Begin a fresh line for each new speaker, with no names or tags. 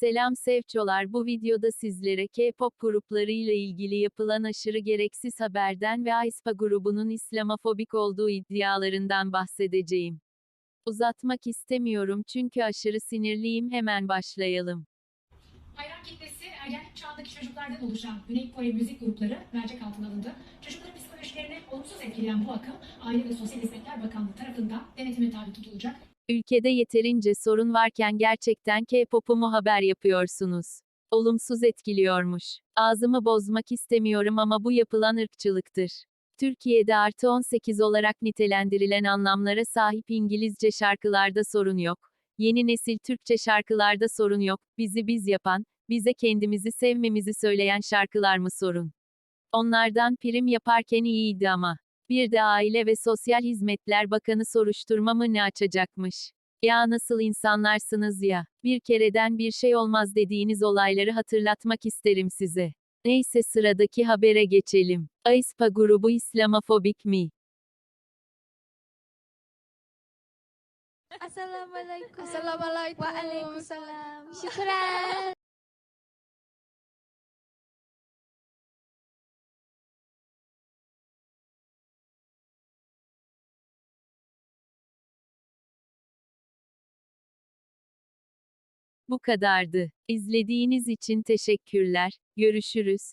Selam Sevçolar bu videoda sizlere K-pop gruplarıyla ilgili yapılan aşırı gereksiz haberden ve aespa grubunun İslamofobik olduğu iddialarından bahsedeceğim. Uzatmak istemiyorum çünkü aşırı sinirliyim hemen başlayalım.
Hayran kitlesi ergenlik çağındaki çocuklardan oluşan Güney Kore müzik grupları mercek altına alındı. Çocukların psikolojilerini olumsuz etkileyen bu akım Aile ve Sosyal Hizmetler Bakanlığı tarafından denetime tabi tutulacak.
Ülkede yeterince sorun varken gerçekten K-pop'u mu haber yapıyorsunuz? Olumsuz etkiliyormuş. Ağzımı bozmak istemiyorum ama bu yapılan ırkçılıktır. Türkiye'de artı 18 olarak nitelendirilen anlamlara sahip İngilizce şarkılarda sorun yok. Yeni nesil Türkçe şarkılarda sorun yok. Bizi biz yapan, bize kendimizi sevmemizi söyleyen şarkılar mı sorun? Onlardan prim yaparken iyiydi ama. Bir de Aile ve Sosyal Hizmetler Bakanı soruşturma mı ne açacakmış? Ya nasıl insanlarsınız ya? Bir kereden bir şey olmaz dediğiniz olayları hatırlatmak isterim size. Neyse sıradaki habere geçelim. aespa grubu İslamofobik mi?
Assalamualaikum.
Assalamualaikum.
Waalaikumsalam. Syukran.
Bu kadardı. İzlediğiniz için teşekkürler. Görüşürüz.